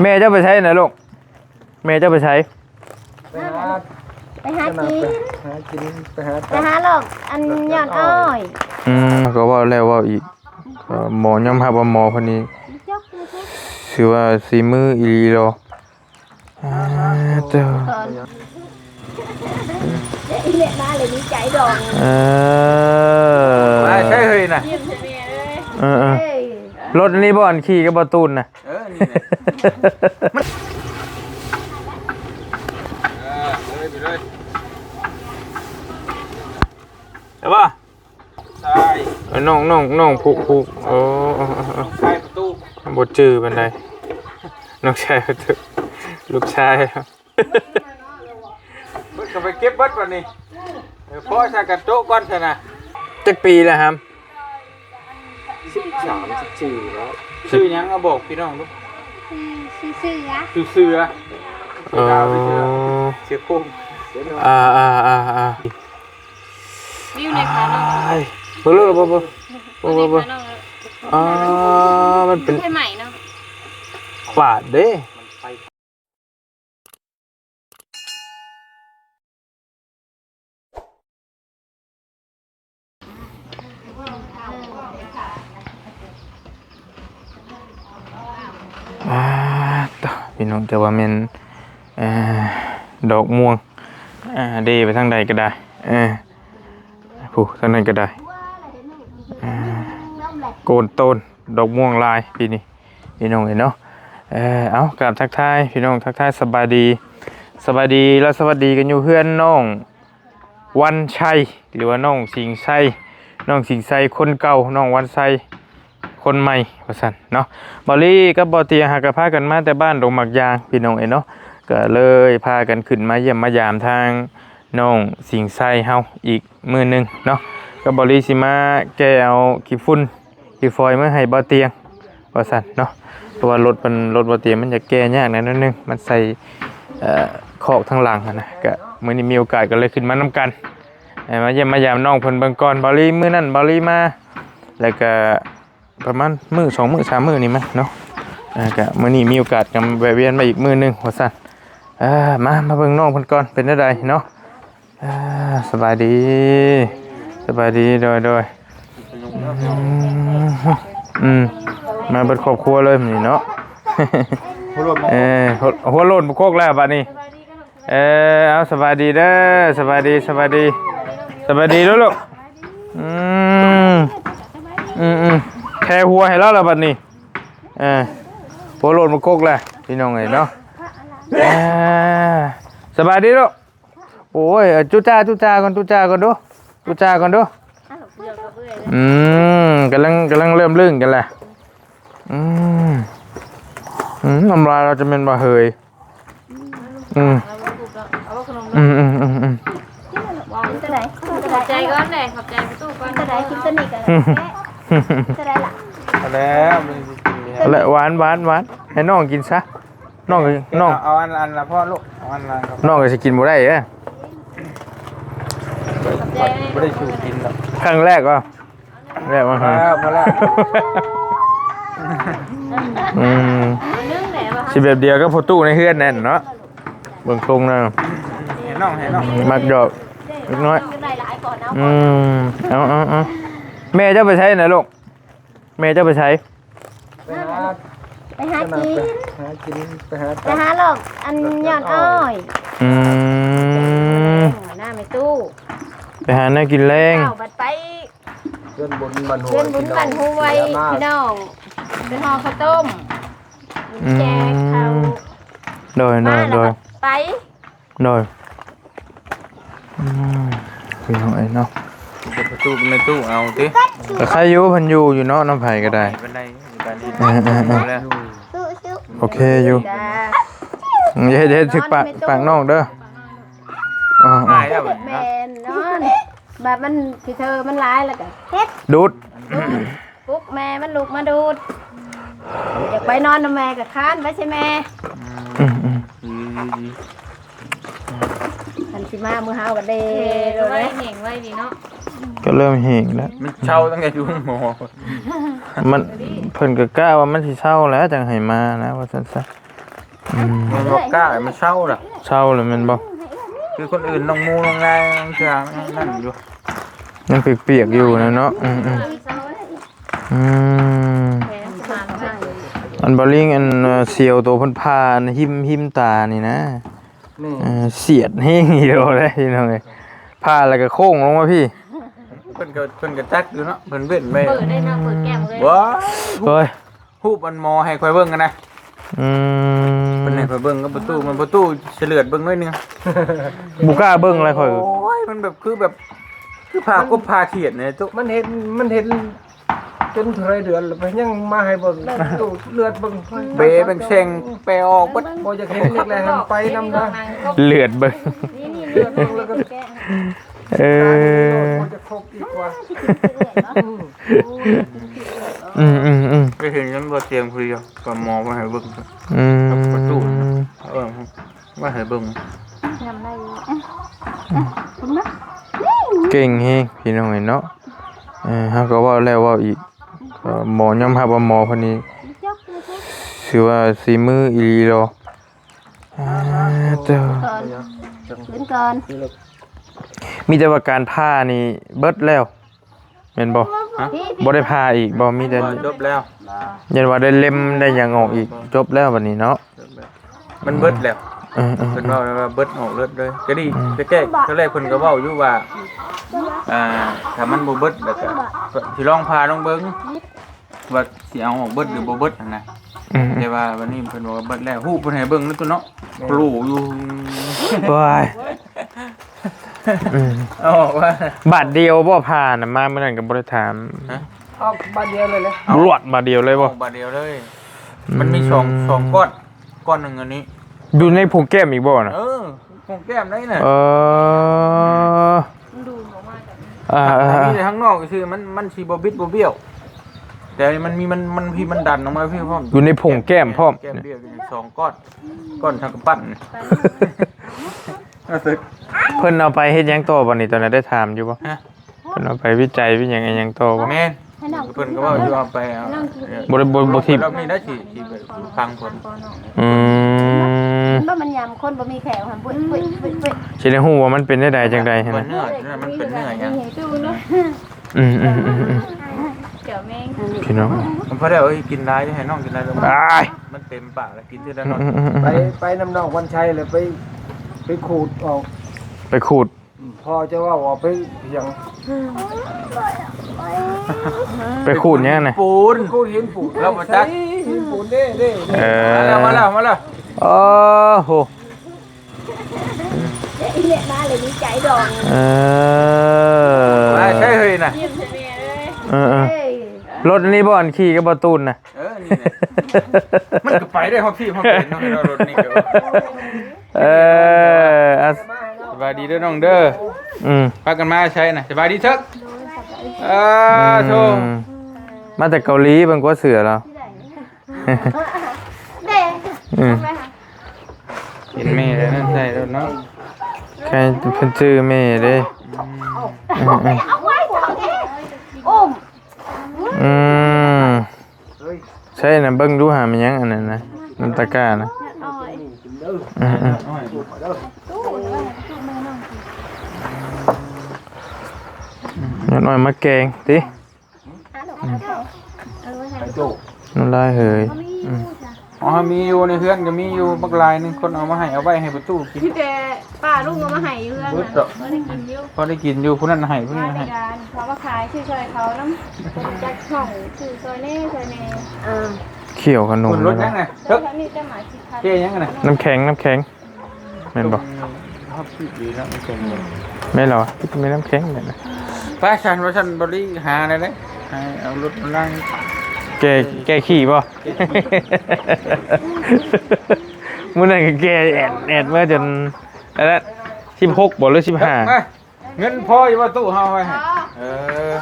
แม่เจ้าไปใช้นะลูกแม่เจ้าไปใช้ไปหาไปหากินหากินไปหาไปหาหลอกอันยอดอ้อยอืมก็เว่าแล้วเว่าอีกเอ่อหมอยอมรับว่าหมอคนนี้จกเลยจ้ะถือว่าสีมืออีหลีโลอ่าเจ้าก่อนเดี๋ยวอีเล็กมาเลยดีใจดองเออใช่เฮ้ยน่ะยิ้มเฉยเลยเออเออเฮ้ย รถอันนี้บ่อนขี่กับบตูนนะ เออ นี่แหละเออเลยไปเลยเดี๋ยวป่ะใช่เออน้องน้องน้องผูกผูกโอ้ใช่ประตู บทจือเป็นไดน้องชายเถอะลูกชายครับ เบิดก็ไปเก็บเบิดวันนี้เออพ่อใส่กระโต๊ะก่อนเถอะนะจักปีแล้วครับ สิบสามสิบสี่แล้วชื่อหยังเอาบอกพี่น้องลูกชื่อเสือชื่อเสือเอเสือดาวเสือโค้งเสือดาวอ่าอ่าอ่าอ่าวิวในขาน้องไอ้เบิ่งเลยบ่บ่บ่บ่บ่ขาน้องอ่ามันเป็นใช่ใหม่เนาะ ปาดเด้ มันไป อ่าต่อ พี่น้องจะว่าแม่นอดอกม่วงเดไปทางใดก็ได้ผู้ทางนั้นก็ได้โกนต้นดอกม่วงลายปีนี้พี่น้องเห็นเนาะเออเอากราบทักทายพี่น้องทักทายสบายดีสบายดีและสวัสดีกันอยู่เพื่อนน้องวันชัยหรือว่าน้องสิงชัยน้องสิงชัยคนเก่าน้องวันชัย คนใหม่ว่าซั่นเนาะบอลลี่กับบอเตียหากพากันมาแต่บ้านดงหมักยางพี่น้องเอ้เนาะก็เลยพากันขึ้นมาเยี่ยมมายามทางน้องสิงไซเฮาอีกมือหนึงเนาะก็บอลลี่สิมาแกเอาขี้ฝุ่นขี้ฟอยมาให้บอเตียงว่าซั่นเนาะเพราะว่ารถมันรถบอเตียงมันจะแก้ยากนอยนิดนึงมันใส่เอ่อขอกทางหลังนะก็มื้อนี้มีโอกาสก็เลยขึ้นมานํกันมาเยี่ยมมายามน้องเพิ่นเบิ่งก่อนบอลลี่มื้อนั้นบอลลี่มาแล้วก็ ประมาณมือสองมือสามมือนี่มั้ยเนาะอ่าก็มื้อนี้มีโอกาสกันแวะเวียนมาอีกมือหนึงว่าซั่นอ่ามามาเบิ่งน้องเพิ่นก่อนเป็นจังไดเนาะอ่าสบายดี สบายดีโดยโดยอืมอืมมาเบิดครอบครัวเลยมื้อนี้เนาะเออหัวหัวโลนบุโคกแล้วบัดนี้เออเอาสบายดีเด้อสบายดีสบายดีสบายดีเด้อลูกอืมอืมอืม แค่หัวให้แล้วละบัดนี้เออหัวโลดมาโคกแล้วพี่น้องเอ้ยเนาะเอ้อสบายดีลูกโอ้ยเอาจุจ้าจุจ้าก่อนจุจ้าก่อนดูจุจ้าก่อนดูอืมกำลังกำลังเริ่มลื่นกันแหละอืมอืมน้ำลายเราจะเป็นบะเฮยอืมอืมอืมอืมอืมกินตัวไหนกินตัวขไหนอบใจก่อนเลยขอบใจประตูก่อนกินตัวไหนกินตัวนี้กันอืมกินตัวไหนล่ะเอา แล้วมันสิกินเนี่ยเอาละหวานหวานหวานให้น้องกินซะน้องก็น้อง เอาอันอันละพ่อลูกเอาอันละครับน้องก็จะกินบ่ได้เอ้ยไม่ได้ชูกินหรอก ครั้งแรกก็แรกมามาฮะแล้วมาแล้ว อืมนึ่งแหละว่าสิแบบเดียวก็พอตู้ในเฮือนนั่นเนาะเบิ่งตรงนะเห็นน้องเห็นน้องมักดอกเล็กน้อยกินได้หลายก่อนเอาอืมเอาเอาเอาแม่เจ้าไปใช้นะลูก แม่เจ้าไปใช้ไปหาไปหากินหากินไปหาไปหาหลอกอันยอดอ้อยอืมหน้าไม่ตู้ไปหาแน่ากินแรงเอาบัดไปเพื่อนบนบันหัวเพื่อนบุญบันหูไว้พี่น้องเป็นห่อข้าวต้มแจกเขาวโดยโดมายแล้โดวยก็ไป โดยอืมพี่น้องเอ้ยเนาะประ ตูในตู้เอาดิแต่ใครอยู่เพันอยู่อยู่เนาะน้ำไผ่ก็ได้เป็นไรการที่เออเออเออแล้วสู้สู้โอเคอยู่จ้าอย่าให้อย่าให้ถึกปากปากน้องเด้ออ๋ออ๋อง่ายแล้วแบบแมนี้นนอนแบบมันที่เธอมันร้ายแล้วก็เฮ็ดดูดปลุ๊กแม่มันลุกมาดูดอยากไปนอนนำแม่กับค้านไว้ใช่แม่อืมอืมทันสิมามือเฮากันเด้เอดูไว้เลยเหน่งไว้ดีเนาะ ก็เริ่มเห่งแล้ว มันเช่าตั้งแต่อยู่หมอมันเพิ่นก็กล้าว่ามันสิเศร้าแล้วจังให้มานะว่าซั่นซะอืมมันบ่กล้ามันเศร้าล่ะ เช่าเลยแมันบ่คือคนอื่นน้องมูน้องนายน้องเชืองนั่นอยู่ยังเปียกๆอยู่นะเนาะอืมอืมอืมแผลสมานมากอันบอลลิงอันเอ่อเสียวตัวเพันพาอันหิมหิมตานี่นะนี่เออเสียดแห้งอีโดเลยพี่น้องเอ้ยพาแล้วก็โค้งลงมาพี่ เพิ่นก็เพิ่นก็จักอยู่เนาะเพิ่นเว้นไปเปิดได้นะเปิดแก้มเลยว้าเฮ้ยฮูบอันหมอให้ค่อยเบิ่งกันนะอืมเพิ่นให้ค่อยเบิ่งกับประตูมันประตูเฉลือดเบิ่งหน่อยหนึงบุกล้าเบิ้งอะไรค่อย โอ้ยมันแบบคือแบบคือพากบพาเขียดเนี่ยตุ๊มันเห็นมันเห็นจนเท่าไรเดือนแล้วไปยังมาให้เบิ่งตู้เลือดเบิ่งเบเป็นเชงแปลออกบัดบ่จะเห็นเล็กแล้วให้มันไปนำนะ เลือดเบิ้งนี่นี่เลือดเบิ่งแล้วก็แกะ เออจะครบดีกว่าอืมอืมอืมไปถึงฉันบ่เตียงผู้เดียวก็หมองมาให้เบิ่งอืมประตูเออมาให้เบิ่งทำได้อยู่เก่งเฮงพี่น้องเอ้ยเนาะเออเขาก็ว่าแล้วว่าอีกหมอยอมรับว่าหมอคนนี้ชื่อว่าสีมืออีหลีโลอ่าเจ้าเก่อนขึ้นก่อน มีแต่ว่าการผ่านี่เบิดแล้วแม่นบ่พี่บ่ได้ผ่าอีกบ่มีแต่บ่จบแล้วยันว่าได้เล็มได้หยังออกอีกจบแล้วบัดนี้เนาะจบแล้วมันเบิดแล้วเออเพิ่นเว้าว่าเบิดออกเลือดเลยก็ดีจะแก้ก็แรกเพิ่นก็เว้าอยู่ว่าอ่าถ้ามันบ่เบิดแล้วก็สิลองพาลองเบิ่งว่าสิเอาออกเบิดหรือบ่เบิดนั่นนะๆอืมแต่ว่าวันนี้เพิ่นบอกว่าเบิดแล้วฮู้เพิ่นให้เบิ่งนั่นตัวเนาะปลูอยู่ๆว้ายอืม เอาออกว่าบาทเดียวบ่ผ่าน่ะมาเมื่อนั้นก็บ่ได้ถามเอาบ้านเดียวเลยเลยรวดบาทเดียวเลยบ่ออกบาทเดียวเลย มันมีสองสองก้อนก้อนหนึงอันนี้ อยู่ในพุงแก้มอีกบ่น่ะเออของแก้มได้น่ะเอออ่าถ้ามีๆแต่ข้างนอกก็คือมันมันสิบ่บิดบ่เบี้ยว แต่มันมีมันมันพี่มันดันออกมาพี่พร้อมอยู่ในพุงแก้มพร้อมแก้มเบี้ยวอยู่สองก้อนก้อนทางกระปั้น นี่เอาสึกเพิ่นเอาไปเฮ็ดหยังต่อบ่นี่ตอนนั้นได้ถามอยู่บ่ฮะเพิ่นเอาไปวิจัยวิหยังอิหยังต่อบ่ แม่นให้น้องเพิ่นก็ว่าอยู่เอาไปเอาบ่ได้บ่บ่ทิ่ม รอบนี้ได้สิสิไปฟังผลอืมบ่มันยำคนบ่มีแขวหั่นปุ้ยปุ้ยปุ้ยปุ้ยสิได้ฮู้ว่ามันเป็นได้ใดจังใดหั่นมันนะเนื้อนั่นมันเป็นเนื้อหยังดูเนาะอืมอืมอืมอืมเดี๋ยวแม่งพี่น้องมันพอได้เอ้ยกินได้ให้น้องกินได้แล้วอ้ายมันเต็มปากแล้วกินที่ได้อืน้องมอืมอืมไปไปนำนอกวันชัยเลยไป ไปขูดออกไปขูด พอจะว่าออกไปอย่างไปขูดหยังน่ะปูนขูดหินปูนแล้วมาจักหินปูนเด้เด้เอมาแล้วอมาแล้วมาแล้วโอ้โหอีเล็กมาเลยดีใจดองเออมาใช่เฮ้ยน่ะยิ้มใส่แม่เลยเออเออเอ้ยรถอันนี้บ่อันขี่กับบ่ตูนน่ะเออนี่แหละมันก็ไปได้ฮอดพี่ฮอดเป็นน้องให้เรารถนี่ก็ เอออะสบายดีเด้อน้องเด้ออืมพากันมาใช่น่ะสบายดีเถิกอ่าโชอืมมาจากเกาหลีเบิ่งกว่าเสือแล้ว เด้อืม เห็นแม่แล้วนั่นใช่แล้วเนาะใครเพิ่นชื่อแม่เด้อืมอืมเอาไว้ทางนี้อุ้มอืมใช่น่ะเบิ่งดูหามันยังอันนั้นนะน้ำตะกร้านะ อืมอืมอย่าน้อยมาแกงติน้ำลายเหยอืมอ๋อมีอยู่ในเพื่อนก็มีอยู่บักลายหนึงคนเอามาให้เอาไว้ให้ประตูกินพี่แต่ป้าลุงเอามาให้เรื่องนะดอกไม่ได้กินเยอะพอได้กินอยู่ผู้นั้นให้ผู้นี้ในให้การเขามาขายชื่อซอยเขาน้ำจากช่องชื่อซอยเน่ซอยเน่อ่า เขี่ยวขนคมนรถยังไงแล้เถิวกนี่จะหมายสิบพันเจ๊ยังไงน้ำแข็งน้ำแข็งแม่นบ่ชอบพี่ดีแล้วไม่เก่งเลยแม่นเหรอพี่มีน้ำแข็งเนี่ยนะป้าชันว่าชันบริหารอะไรเลยให้เอารถมาล่างแกแกขี่ป่ะมื่อนั้นก็แกแอดแอดเมื่อจนอะไรสิบหกบ่หรือสิบห้ามาเงินพออยู่ว่าตู้เฮาไว้ให้เออ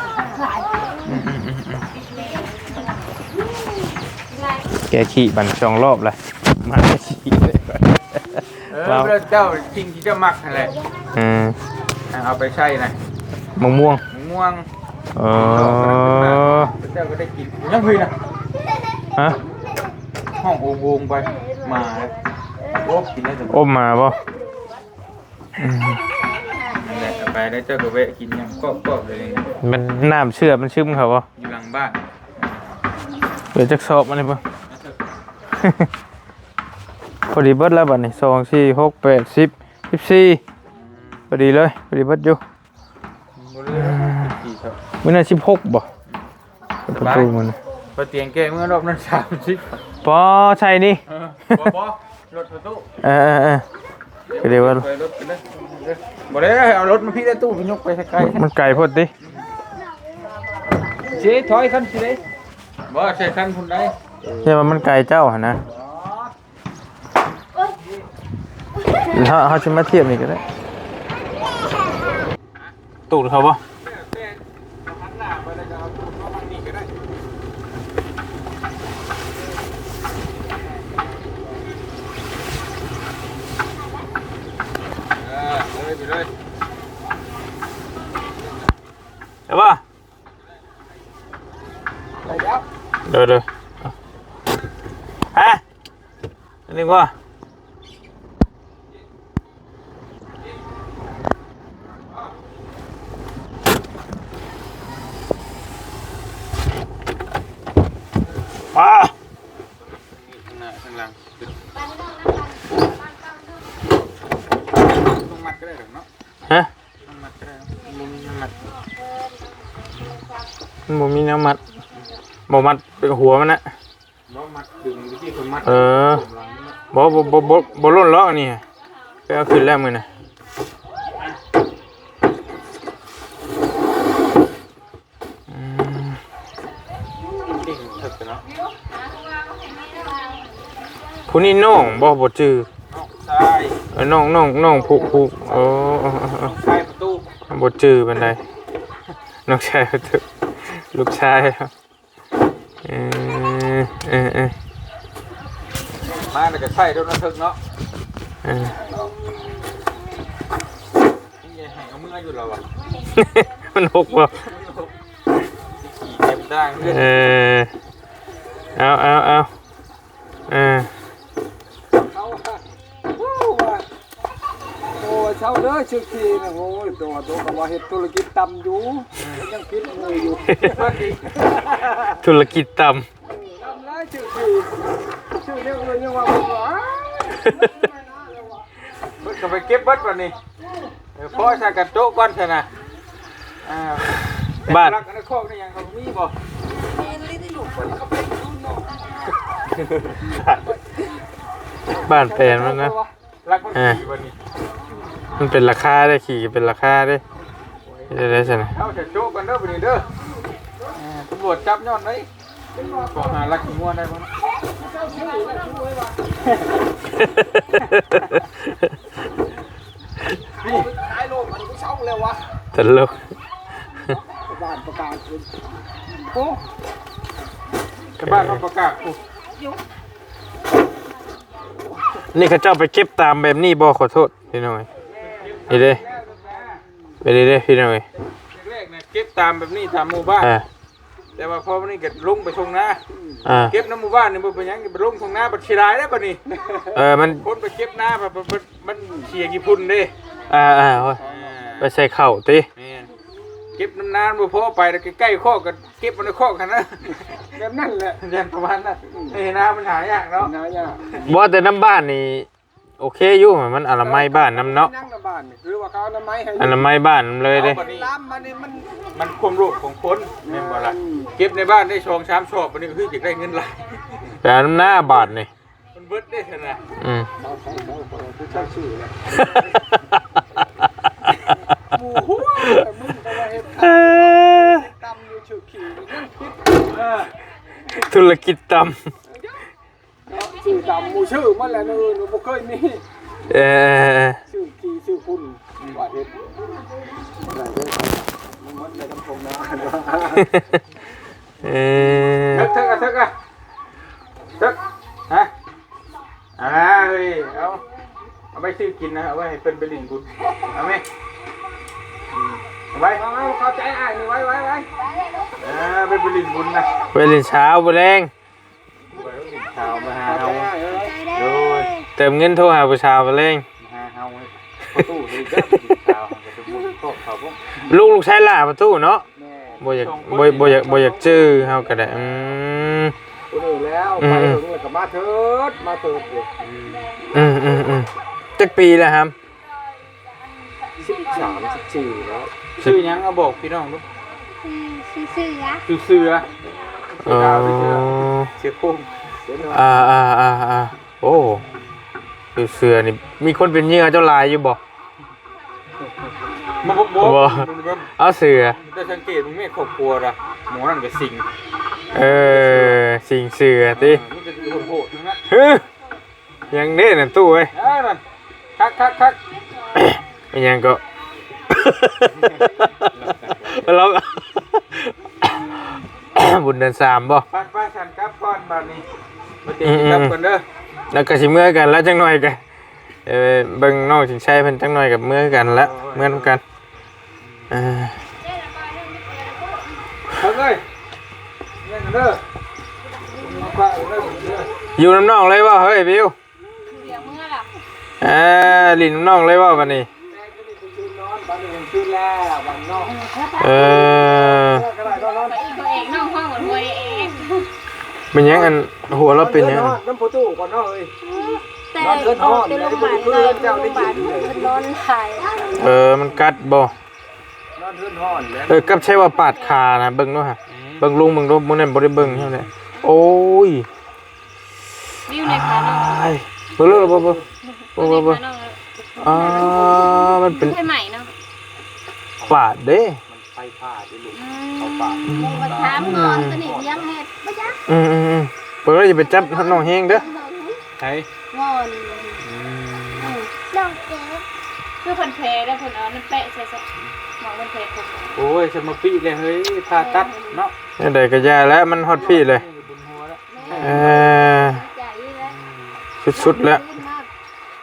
กขี่บันสองรอบละมาขี่เลยเออแล้วเจ้าจริงที่เจ้ามักอะไรอืมเอาไปใช้นะมะม่วงม่วงเออเจ้าก็ได้กินยังพีนะฮะห้องโอ่งๆไปมาโอ้กินได้แต่อมมาบ่อืมนั่นแหละเอาไปได้เจ้าก็แวะกินยังกรอบๆเลยนะมันน้ำเชื่อมันชึมเขาบ่อยู่หลังบ้านเดี๋ยวจักสอบมันเลยบ่ พอดีเบิดแล้วบัดนี้สองสี่หกแปดสิบสิบสี่พอดีเลยพอดีเบิดอยู่บ่เลยนะกี่ครับมื้อนั้นสิบหกบ่ประตูมันพอเตียงแก้เมื่อรอบนั้นสามสิบปอใช่นี่เออบ่บ่รถประตูเออเออเออก็เดี๋ยวว่าไปรถไปเลยบ่ได้เอารถมาพี่ได้ตู้ไปยกไปสักไกลมันไกลโพดดิเจ๊ถอยคันสิเด้บ่ใช่คันคุณได้ ใช่ว่ามันไกลเจ้าหนนะเฮาเฮาสิมาเทียบนี่ก็ได้ตูดเขาบ่เออเลยไปเลยใช่ป่ะเดี๋ยวเดี๋ยวฮะ อันนี้ว่ามาข้างหน้าข้างหลังต้องมัดก็ได้หรอกเนาะฮะต้องมัดก็ได้เนาะมุมน้ำมัดมันบ่มีน้ำมัดบ่มัดเป็นหัวมันนะบ่มัดดึงวิธีคนมัดเออ ผมหลังนี่เนาะ บ่บ่บ่บ่บ่ล้นล้อนี่ไปเอาขึ้นแล้วมือนะอืมเก่งเถิดเนาะผู้นี้น้องบ่บ่จื้อน้องน้องน้องผู้ผู้เออเออเออเออใช่ประตูบ่จื้อปานใดน้องชายลูกชายเออเออเออ มาแล้วก็ใช่ด้วยนะเถิดเนาะเออนี่ให้เอามืออยู่แล้วอะมันหกบ่ขี่เก็บได้เพื่อนเออเอาเอาเอาเออเอาค่ะโอ้ว่าโอ้ยเช้าเด้อชื่อทีนะโอ้ยตัวตัวก็ว่าเฮ็ดธุรกิจต่ำอยู่ยังคิดมืออยู่ธุรกิจต่ทำไรชื่อที ชื่อเรียกเลยยังว่าบ่ว่าเบิดก็ไปเก็บเบิดวันนี้เออพ่อใส่กันโต๊ะก่อนใช่นะอ่าำบ้าน รักกันในโคกนี่ยังเขามีบ่บ้านแปลนมันนะ รักมันขี่วันนี้มันเป็นราคาได้ขี่เป็นราคาได้ได้ได้ใช่ไหมเอาแต่โต๊ะกันเด้อวันนี้เด้ออ่าตำรวจจับย้อนไว้ ขอหารักขี้งัวได้บ่นะนี่ขายโลกมันก็เช้าแล้ววะตลกบ้านประกาศคุณโอ้ชาวบ้านเขาประกาศโอ้นี่เขาเจ้าไปเก็บตามแบบนี้บ่ขอโทษพี่น้อยนี่เด้ไปเด้เด้พี่น้อยแรกๆเนี่ยเก็บตามแบบนี้ตามหมู่บ้านอ่า แต่ว่าพอวันนี้ก็ลงไปทงนาอ่าเก็บน้ำหมู่บ้านนี่บ่เป็นหยังไปลงทงนาบัดสิรายได้บัดนี้ เออมันคนไปเก็บนาแบบมันมันเชียร์กี่พุ่นเด้อ่าอ่าโอ้ยไปใส่เข่าติแม่นเก็บน้ำนานบ่พอไปแล้วใกล้ๆคอกก็เก็บมันในคอกกันนะแบบนั่นแหละยันประมาณนั้นไอ้นามันหายากเนาะนายาบ่แต่น้ำบ้านนี่ โอเคอยู่มันอนามัยบ้านน้ำเนาะนั่งในบ้านนี่คือว่าเขาเอาน้ำไม้ให้อนามัยบ้านนำเลยเด้อาบัดนี้ล้ำมานี่มันมันความรู้ของคนแม่นบ่ล่ะเก็บในบ้านได้ชองชามชอบบัดนี้ก็คืออยากได้เงินหลายแต่น้ำหน้าบาทนี่มันเบิดได้ซั่นน่ะอืมเขาเขาเขาเขาผู้ชายชื่อเลยหมู่หัวแต่มึงก็ว่าเฮ็ดเอ้อตำอยู่ชื่อขี่นี่นั่งคิดเออธุรกิจต่ ชื่อตำหมู่ชื่อมันแหละเนอะหนูบ่เคยมีำเออชื่อขี่ชื่อคุณว่าเฮ็ดอะไรเด้อมันมันในลำโพงนะเออทึกทึกอะทึกอะทึกฮะอ่าเฮ้ยเอาเอาไปซื้อกินนะเอาไว้ให้เพิ่นไปลิ้นบุญเอาไหมอืมเอาไว้เอาเอาเข้าใจอ้ายนี่ไว้ไว้ไว้อ่าไปไปลิ้นบุญนะ ไปเล่นเช้าไปแรง ไว้เอาลิ้นชาวมาหาเอาเฮาง่ายเลยโดยเติมเงินโทรหาผู้ชาวไปเลยมาหาเฮาให้ประตูนี่เด้อชาวก็จะมุ่งพวกเขาพวกลูกลูกชายหล่าประตูเนาะแม่บ่อยากบ่บ่อยากบ่อยากจื้อเฮาก็ได้อืมคนอื่นแล้วไปถึงแล้วก็มาเถิดมาเถิดอยู่อืมอืมอืมจักปีแล้วครับสิบสามสิบสี่แล้วชื่อหยังเอาบอกพี่น้องลูกชื่อเสือชื่อเสืออ๋อเสือโค้งเดี๋ยวหน่ อยอ่าอ่าอ่าอ่าโอ้ดูเสือนี่ มีคนเป็นเหยื่อเจ้าลายอยู่บ่มาบอกบอกบ่บ่เอาเสือได้สังเกตมึงไม่ครอบครัวละหมอนั่นก็สิงเออสิงเสือติมันจะโหดๆทั้งนั้นฮึยังเด้น่ะตู้เอ้ยเอ้ยนั่นคักคักคักเป็นยังก็เราบุญเดือนสามบ่ไปไปฉันกลับก่อนบัดนี้ มาเตรียมกลับก่อนเด้อแล้วก็สิเมื่อกันแล้วจังหน่อยกันเออเบิ่งน้องสินชัยเพิ่นจังหน่อยกับเมื่อกันแล้วเมื่อนำกันอ่าเฮ้ยเอ้ยเล่นกันเด้อมาคว้าเด้อเด้ออยู่น้ำน้องเลยบ่เฮ้ยบิวเดี๋ยวเมื่อล่ะอ่าลิ้นน้ำน้องเลยบ่บัดนี้คืนนอนบ้านอื่นคืนแล้วบ้านนอกเออก็ได้ก็นอนไปอีกตัวเองน้องห้องเหมือนมวยเอง เป็นหยังอันหัวเราเป็นหยังน้ำประตูก่อนเนาะเอ้ยแต่ออกจากโรงพยาบาลเลยโรงพยาบาลมันนอนหายเออมันกัดบ่นอนเทือนห้อนแล้วเออกับใช่ว่าปาดขานะเบิ่งเนาะฮะเบิ่งลุงเบิ่งดูมื้อนั้นบ่ได้เบิ่งใช่ไหมโอ้ยวิวในขาน้องไอ้เบิ่งเลยบ่บ่บ่บ่บ่ขาน้องอ่ามันเป็นใช่ใหม่เนาะปาดเด้ไปผ่าดิลูก เขาปากมึงมาถามงอนตัวนี้เลี้ยังเห็ดไม่ยักอืมอืมอืมเบิ่งแล้วอย่าไปจับน้องเฮงเด้อใช่งอนน้องเจ๊คือคนเพลได้คนเอาน้ำแปะใส่ใส่หมอคนเพลผมโอ้ยสมปีเลยเฮ้ยผ่าตัดเนาะนี่ได้ก็ยาแล้วมันฮอดพี่เลยบนหัวแล้วเออใจแล้วสุดๆแล้ว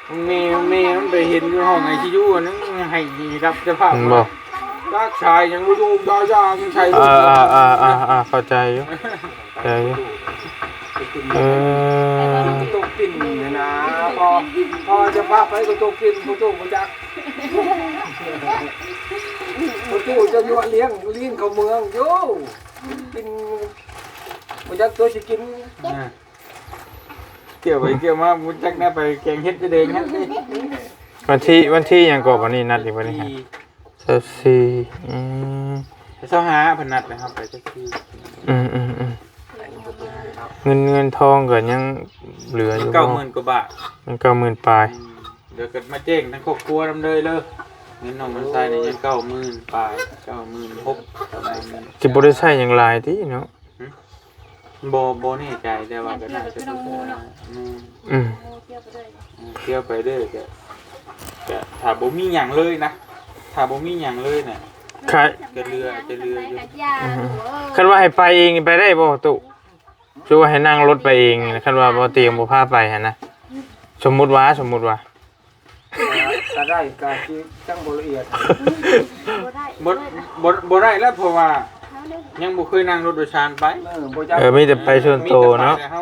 มึงมีมึงมีมันไปเห็นอยู่ห้องไอซียูนึงให้รับเจะภาพมันบ่ รักชายยังรู้ดูดายางชายอ่าอ่าอ่าอ่าอ่าเข้าใจอยู่เข้าใจอยู่เออตกกินเนี่ยนะพอพอจะพาไปก็ตกกินประตูมาจักประตูจะยั่วเลี้ยงเลี้ยงเขาเมืองโย่กินมาจักตัวสิกินเกี่ยวไปเกี่ยวมามุจักน่ไปแกงเฮ็ดจะเด้งนั่นวันที่วันที่ยังก็วันนี้นัดอีกวันนี้ฮะ เซฟซีอืมไปเช้าหาพนัดนะครับไปจักทีอืมอืมอืมเงินเงินทองก็ยังเหลืออยู่เก้าหมื่นกว่าบาทมันเก้าหมื่นปลายเดี๋ยวเกิดมาแจ้งทั้งครอบครัวดำเลยเลยเงินน้องมันใส่ในยังเก้าหมื่นปลายเก้าหมื่นหกประมาณนี้จิบได้ใช้อย่างไรที่เนาะโบโบนี่ใจแต่ว่าก็น่าจะเป็นอืม อืมเที่ยวไปเลยเที่ยวไปเด้อจะจะถ้าบ่มีหยังเลยนะ ถ้าบ่มีหยังเลยน่ะใครจะเรือจะเรืออยู่กับยาหัวคันว่าให้ไปเองไปได้บ่ตุคือว่าให้นั่งรถไปเองนะคันว่าบ่เตรียมบ่พาไปหั่นนะสมมุติว่าสมมุติว่า ก็ได้ก็คือจังบละเอียดบ่ได้บ่บ่บ่ได้แล้วเพราะว่า ยังบ่เคยนั่งรถโดยสารไปเออบ่จักเออมีแต่ไปส่วนโตวเนาะ มีแต่ไปแต่เฮา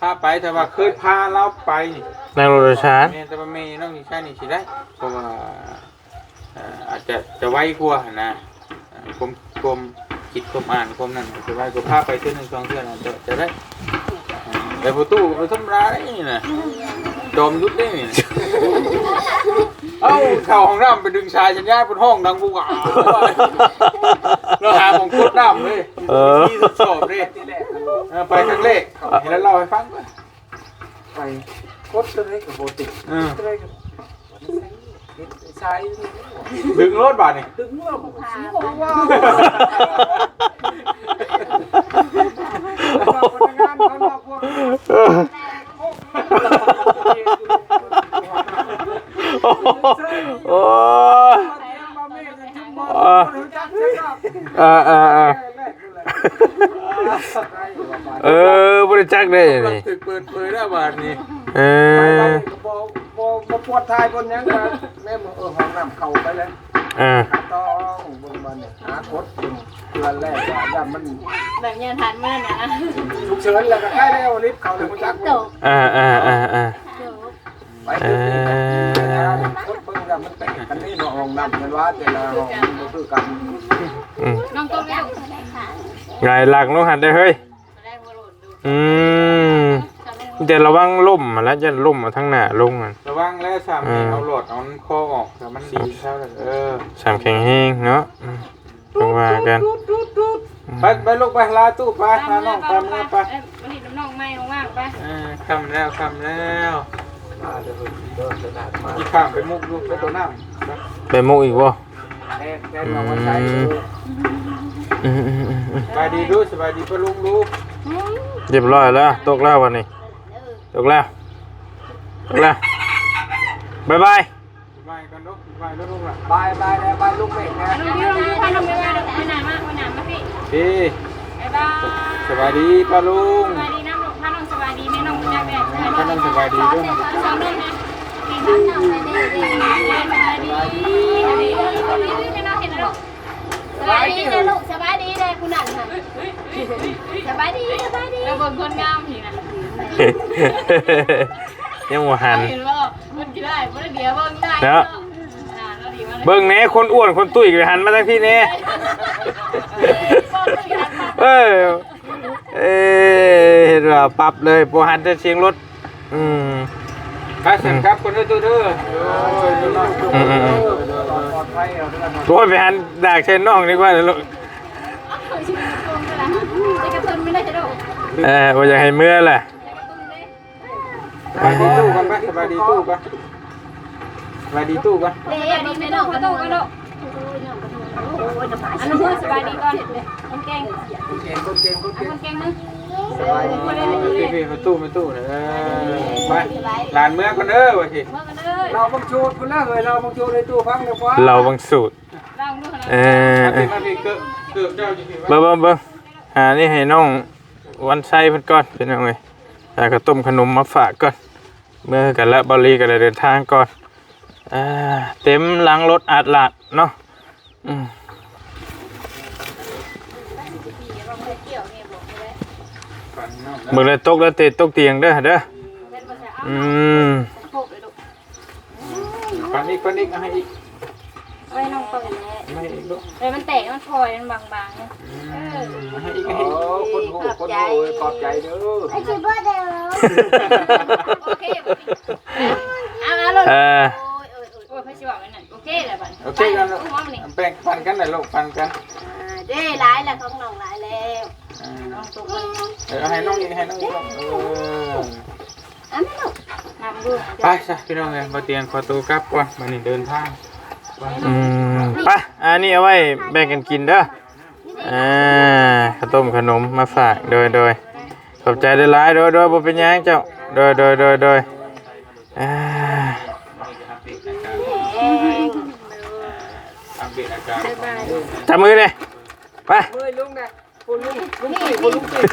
พาไปแต่ว่าเคยพาเราไปนี่นั่งรถโดยสาร แม่แต่ว่าแม่น้องนี่ใช่นี่สิได้เพราะว่าเอ่ออา จจะจะไวกว่าหั่นนะเอ่อผมผมคิดผมอ่านผมนั่นจะไวกว่าพาไปเทื่อหนึงสองเทื่อน่ะจะจะได้เอ่อแต่ประตูมันธรรมดาได้นี่น่ะจอมยุทธได้นี่น่ะเอ้าเข้าห้องน้ำไปดึงชายสัญญาณบนห้องดังบุกอะเราหาของกดน้ำเลยเออ ที่ทดสอบเลยที่แรกเออไปครั้งแรกเห็นแล้วเล่าให้ฟังก่อนไปกดตัวนี้ก็บ่ติดเออตัวนี้ก็ ใช้ดึงรถบาทนี่ดึงว่าบ่สิบ่ว่าพนักงานเขานอกพวกเออโอ้ยเออเออเออเออบริจักได้นี่ถึงเปิดเผยแล้วบาทนี่เออ บ่บ่บ่ปวดทายบนยังว่าแม่มือเออห้องน้ำเข้าไปเลยอ่าต่อองเบิ่งมันเนี่ยหาคดเดือนแรกว่าย่ามันแบบยันทันเมื่อนะฉุกเฉินแล้วก็ใกล้แล้วลิฟต์เขาเลยมันจักตกอ่าอ่าอ่าอ่าไปเถอะคดเบิ่งแล้วมันแตกกันนี่เนาะห้องน้ำมันว่าแต่ละห้องมันบ่คือกันอืมน้องต้นแล้วไงหลักลงหันได้เฮ้ย แรกมาโหลดดูอืม แต่ระวังล่มมาแล้วจะล่มมาทั้งหน้าลงอะระวังแล้วสามนี่เอาโหลดเอาคอออกแต่มันดีเท่านั้นเออสามแข็งแห้งเนาะอืมต้องว่ากัน ไปไปลูกไปลาตู้ไปลาน้องไปเมื่อไปเอ้ยมาหิดน้องไม่ว่างๆไปเออคำแล้วคำแล้วมาเดี๋ยวเดินไปหน้ามาอีกข้ามไปมุกลูกไปตัวน้ำไปไปมุกอีกบ่แน่แน่นอนว่าใช้อืมอืมอืมอืมสบายดีดูสบายดีปะลุงลูกเรียบร้อยแล้วตกแล้ววันนี้ ตกแล้วตกแล้วบายบายสบายกันลูกสบายแล้วลูกล่ะบายบายแล้วบายลูกเมฆนะน้องบิวน้องบิวพาน้องบิวมาเดี๋ยวไปหนามากไปหนามมาพี่พี่บ๊ายบายสบายดีปะลุงสบายดีน้องพาน้องสบายดีแม่น้องจักแดดก็นั่งสบายดีด้วยสองน้องนะพี่น้องสบายดีสบายดีสบายดีไม่น้องเห็นแล้วสบายดีนะลูกสบายดีเลยคุณนั่นค่ะสบายดีสบายดีแล้วบนคนงามทีนะ ยังหัวหันเห็นว่ามันกี่ได้มันเดียวเบิ่งได้เนาะแล้วดีมันเบิ่งแหน่คนอ้วนคนตุ้ยก็หันมาทางที่แหน่เออเอ้ยเห็นว่าปรับเลยบ่หันแต่เสียงรถอืมครับเสร็จครับคนเด้อตัวเด้อโอ้ยลูกน้องอืมอืมอืมปลอดภัยเอาด้วยกันโอ้ยไปหันดากเชนน้องดีกว่าเดี๋ยวลูกได้กระตุ้นไม่ได้จะโดดเออบ่อยากให้เมื่อแหละ สบายดีตู้กันไปสบายดีตู้กันสบายดีตู้กันเด็กดีไม่ต้องกระโดดกระโดดอันนู้นสบายดีก่อนคนเก่งคนเก่งคนเก่งคนคนเก่งเก่งนึงสบายดีพี่พี่มาตู้มาตู้นะเออไปหลานเมื่อคนเด้อว่าสิเมื่อกันเลยเราบังชูดคุณแล้วเลยเราบังชูดในตู้ฟังเลยว่าเราบางสูตรเราดูขนาดเออมาพี่มาพี่เกือบเกือบเจ้าจริงๆเบิ่งเบิ่งเบิ่งหานี่ให้น้องวันไส้เพิ่นก่อนเป็นยังไง แต่ก็ต้มขนมมาฝากก่อน เมื่อกันแล้วบริก็ได้เดินทางก่อนอ่าเต็มหลังรถอัดลาดเนาะอืมเบิ่งเลยตกแล้วเตะตกเตียงเด้อเด้ออืมปันอีกปันอีกเอาให้อีก ไว้น้องเปิดให้อีกลูกเลยมันแตกมันพลอยมันบางๆให้อีกโอ้ให้อีกคนหูคนหูขอบใจเด้อไอ้ชิบะเด้อโอเคเอาเอาเลยเออโอ้ยพี่ชิบอกไว้นั่นโอเคเลยบัดโอเคกันลูกแบ่งปันกันหน่อยลูกปันกันเด้หลายแล้วของน้องหลายแล้วน้องตุกเลยเออให้น้องอีกให้น้องอีกลูกเอออันนี้ลูกนำดูไปจ้ะพี่น้องเลยมาเตียงขอตัวกลับก่อนมานี่เดินทาง อืมไปอันนี้เอาไว้แบ่งกันกินเด้ออ่าข้าวต้มขนมมาฝากโดยโดยขอบใจได้หลายโดยโดยบ่เป็นหยังเจ้าโดยโดยโดยโดยอ่าจับมือเลยไปมือลุงนะคุณลุงลุงตุ้ยคุณลุงตุ้ย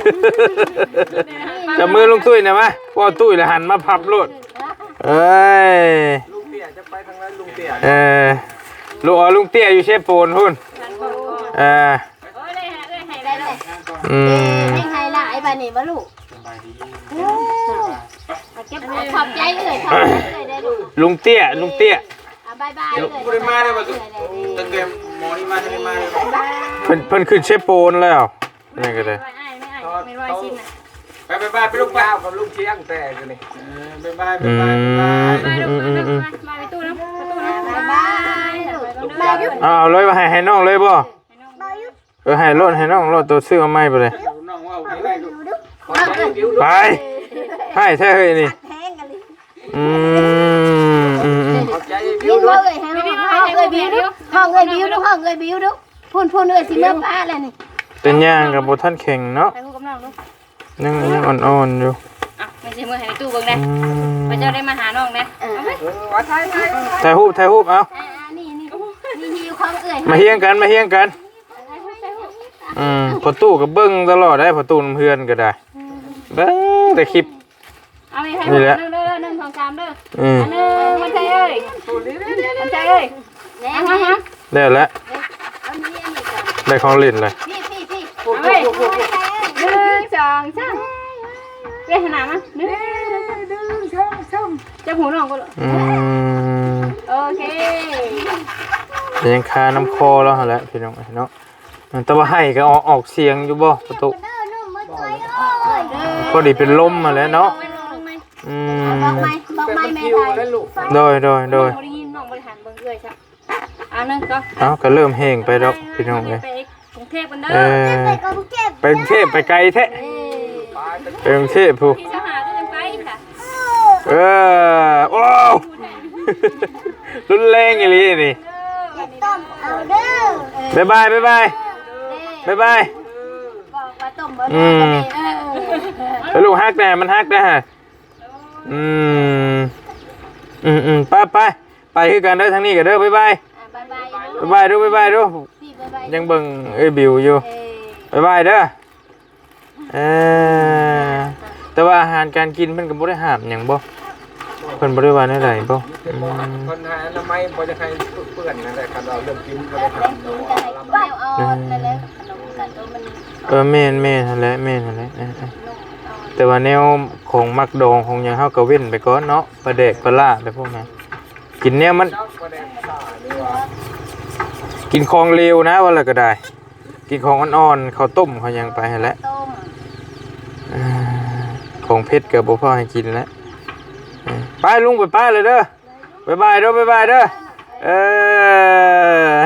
จับมือลุงตุ้ยนะมะว่าตุ้ยแล้วหันมาพับโลดเอ้ยลุงเตี้ยจะไปทางนั้นลุงเตี้ยเออ ลูกเอาลุงเตี้ยอยู่เชฟโปนพุ่นเออโอ้ยได้ฮะได้ให้ได้แล้วอืมให้ใครหลายบานี่บ่ลูกสบายดีเก็บขอบใจเลยขอบใจเลยได้ลูกลุงเตี้ยลุงเตี้ยอะบายบายเลยบริมาได้ป่ะตั้งแต่หมอนี่มาที่นี่มาเลยเพิ่นเพิ่นขึ้นเชฟโปนแล้วนี่ก็ได้ไม่อ้ายไม่อ้ายไม่ไหวสิ้นน่ะไปไปไปไปลูกไปเจ้ากับลุงเชียงแต่กันนี่ไปไปไปอืไปมไปมาลูกมาลูกมาไปตู้น้ำประตูน้ำบายบ เอาเอาเลยมาให้ให้น้องเลยบ่เออให้รถให้น้องรถตัวซื้อมาใหม่ไปเลยน้องว่าเอาไปลูกขอใจบิวไปให้แท้เฮ้ยนี่แพงกันเลยอืมอืมอืมขอบใจบิยิ้วมด้วเอ้ยยให้ห้องเอ้ยบิวดูห้องเอ้ยบิวดูห้องเอ้ยบิวดูพูนพูนเอ้ยสิเมื่อป้าแล้วนี่เป็นย่างกับบ่ทันแข็งเนาะไปคู่กับน้องลูกยังยังอ่อนๆอยู่อะไม่ใช่มือให้ตู้เบิ่งได้อืมพระเจ้าได้มาหาน้องนะเออเออว่าไทยไทยถ่ายรูปถ่ายรูปเอา อ่านี่นี่นี่หิวของเอ้ยมาเฮียงกันมาเฮียงกัน อืมพอตู้ก็เบิ้งตลอดได้พอตู้น้ำเพื่อนก็ได้เบิ้งแต่คลิป เอาไปให้นี่หแหละนึ่งเด้อหนึ่งสองสามเด้ออืมอันหนึ่งมันใจเอ้ยตัวนี้มันใจเอ้ยแน่เอามาฮะได้แล้วได้ของเล่นเลยพี่พี่พี่พูดเอาพูเว้ดยพูดพูดหนึ่งสองสามเล่นขนาดมั้ยหนึ่งดึงช่างช่างจะหูน้องก็เลยอืมโอเค ยังคาน้ำคอแล้วหั่นแหละพี่น้องเนาะแต่ว่าให้ก็ออกออกเสียงอยู่บ่ประตูพอดีเป็นลมมาแล้วเนาะอืมบอกไหมบอกเป็นไหมมันแม่คิวไทยแล้วลูกโดยโดยโดยบริยินน้องบริหารเบิ่งเอ้ยครับอันนึงก็เอ้าก็เริ่มแห้งไปดอกพี่น้องเลยไปกรุงเทพกันเด้เอออไปกรุงเทพไปกรุงเทพไปไกลแท้เอ้ยไปกรุงเทพผู้ที่สหาก็ยังไปค่ะเออว้าวรุนแรงอย่างนี้นี่ ต้มเอาเด้อบ๊ายบายบ๊ายบายบ๊ายบายบอกว่าต้มเอาเด้อก็ได้เออแล้วลูกฮักแน่มันฮักได้ฮะอืมอืมอืมไปไปไปคือกันเด้อทางนี้กันเด้อบ๊ายบายอะบายบายลูกบ๊ายบายดูบ๊ายบายดูพี่บายบายยังเบิ่งเอ้ยบิวอยู่เอ้ยบ๊ายบายเด้อเออแต่ว่าอาหารการกินเพิ่นก็บ่ได้ห้ามหยังบ่ เพิ่นบ่ได้ว่าแนวใดบ่อืมคนหาอนามัยบ่จะใครเปื้อนนั่นแหละคันเราเริ่มกินก็แล้ได้วทำกินกันให้แมวอ่อนนั่นแหละขนมกันตัวมันเออแม่นแม่นนั่นแหละแม่นนั่นแหละเออเออนุ่มอ่อนแต่ว่าแนวของมักดองของหยังเฮาก็เว้นไปก่อนเนาะปลาแดกปลาล่าไปพวกนั้นกินแนวมันเจ้าก็ได้ซ่าหรือว่ากินของเร็วนะว่าละก็ได้ กินของอ่อนๆข้าวต้มเขายังไปให้แล้วต้ม อ่าของเผ็ดก็บ่พอให้กินแล้วเออ ไปลุงไปไปเลยเด้อบายบายเด้อบายบายเด้อเออ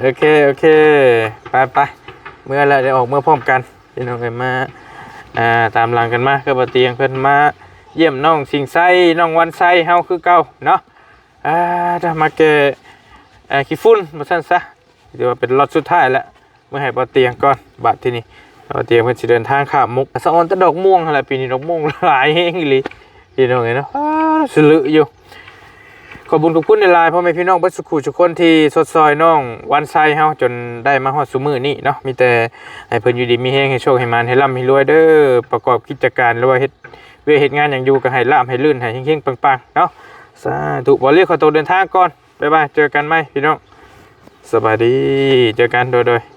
โอเคโอเคไปไปเมื่อไรเดี๋ยวออกเมื่อพร้อมกันพี่น้องกันมาอ่าตามหลังกันมาก็บ่เตียงเพิ่นมาเยี่ยมน้องสิงไส้น้องวันไส้เฮาคือเก่าเนาะอ่าถ้ามาแกเอ่อขี้ฝุ่นมาซั่นซะเดี๋ยวว่าเป็นล็อตสุดท้ายแล้วเมื่อให้บ่เตียงก่อนบัดที่นี่บ่เตียงเพิ่นสิเดินทางข้ามมุกสะออนตะดอกม่วงหั่นแหละปีนี้ดอกม่วงหลายแฮงอีหลี พี่น้องเอ้ยเนาะสลึอยู่ ขอบคุญขอบคุณในไลน์พ่อแม่พี่น้องเบัสุขุทุกคนที่สดซอยน้องวันไซเฮาจนได้มาฮอดซุมือนี่เนาะมีแต่ให้เพิ่นอยู่ดีมีแฮงให้โชคให้มานให้ร่ำให้รวยเด้อประกอบกิจการหรือว่าเฮ็ดเวเฮ็ดงานอย่างอยู่ก็ให้ล่ำให้ลื่นให้เฮงๆปังๆเนาะสาธุบ่เรียกขอตัวเดินทางก่อนบ๊ายบายเจอกันใหม่พี่น้องสบายดีเจอกันโดยๆ